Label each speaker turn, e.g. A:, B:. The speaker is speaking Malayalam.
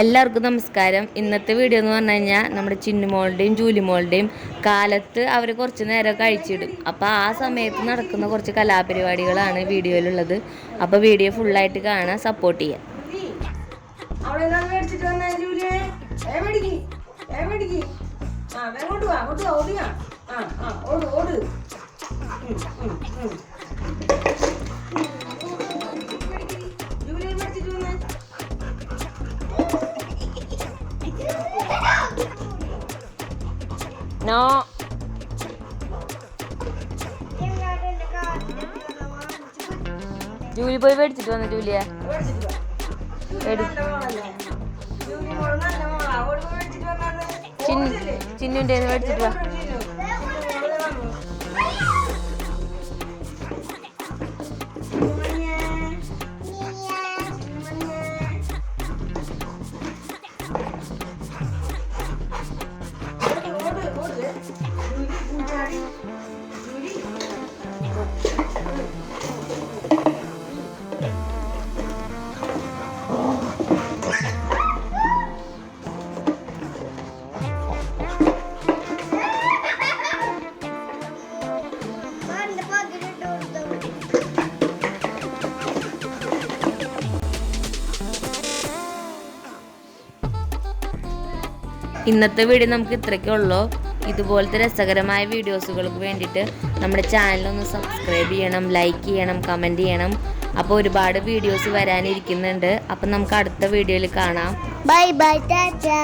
A: എല്ലാവർക്കും നമസ്കാരം. ഇന്നത്തെ വീഡിയോ എന്ന് പറഞ്ഞു കഴിഞ്ഞാൽ നമ്മുടെ ചിന്നുമോളുടെയും ജൂലിമോളുടെയും കാലത്ത് അവർ കുറച്ച് നേരം കഴിച്ചിടും. അപ്പോൾ ആ സമയത്ത് നടക്കുന്ന കുറച്ച് കലാപരിപാടികളാണ് വീഡിയോയിലുള്ളത്. അപ്പോൾ വീഡിയോ ഫുള്ളായിട്ട് കാണാൻ സപ്പോർട്ട് ചെയ്യാം.
B: അവിടെ
A: നോ ജൂലി പോയി മേടിച്ചിട്ട് വന്നു ജൂലിയ.
B: മേടിച്ചിട്ട് വാ.
A: ഇന്നത്തെ വീഡിയോ നമുക്ക് ഇത്രയ്ക്കേ ഉള്ളൂ. ഇതുപോലത്തെ രസകരമായ വീഡിയോസുകൾക്ക് വേണ്ടിയിട്ട് നമ്മുടെ ചാനലൊന്ന് സബ്സ്ക്രൈബ് ചെയ്യണം ലൈക്ക് ചെയ്യണം കമന്റ് ചെയ്യണം. അപ്പോൾ ഒരുപാട് വീഡിയോസ് വരാനിരിക്കുന്നുണ്ട്. അപ്പം നമുക്ക് അടുത്ത വീഡിയോയിൽ കാണാം.
C: Bye bye Tata.